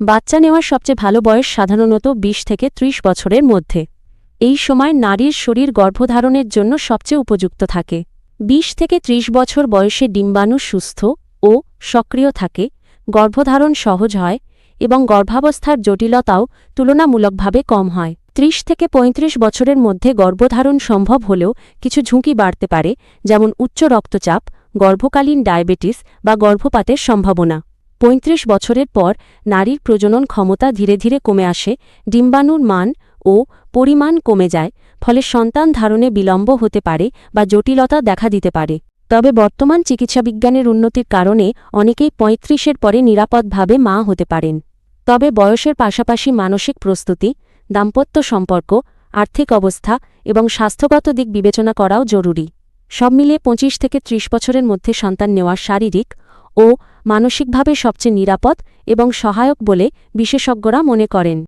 বাচ্চা নেওয়ার সবচেয়ে ভালো বয়স সাধারণত ২০ থেকে ৩০ বছরের মধ্যে। এই সময় নারীর শরীর গর্ভধারণের জন্য সবচেয়ে উপযুক্ত থাকে। ২০ থেকে ৩০ বছর বয়সে ডিম্বাণু সুস্থ ও সক্রিয় থাকে, গর্ভধারণ সহজ হয় এবং গর্ভাবস্থার জটিলতাও তুলনামূলকভাবে কম হয়। ৩০ থেকে ৩৫ বছরের মধ্যে গর্ভধারণ সম্ভব হলেও কিছু ঝুঁকি বাড়তে পারে, যেমন উচ্চ রক্তচাপ, গর্ভকালীন ডায়াবেটিস বা গর্ভপাতের সম্ভাবনা। ৩৫ বছরের পর নারীর প্রজনন ক্ষমতা ধীরে ধীরে কমে আসে, ডিম্বাণুর মান ও পরিমাণ কমে যায়, ফলে সন্তান ধারণে বিলম্ব হতে পারে বা জটিলতা দেখা দিতে পারে। তবে বর্তমান চিকিৎসাবিজ্ঞানের উন্নতির কারণে অনেকেই পঁয়ত্রিশের পরে নিরাপদভাবে মা হতে পারেন। তবে বয়সের পাশাপাশি মানসিক প্রস্তুতি, দাম্পত্য সম্পর্ক, আর্থিক অবস্থা এবং স্বাস্থ্যগত দিক বিবেচনা করাও জরুরি। সব মিলিয়ে পঁচিশ থেকে ত্রিশ বছরের মধ্যে সন্তান নেওয়া শারীরিক ও মানসিকভাবে সবচেয়ে নিরাপদ এবং সহায়ক বলে বিশেষজ্ঞরা মনে করেন।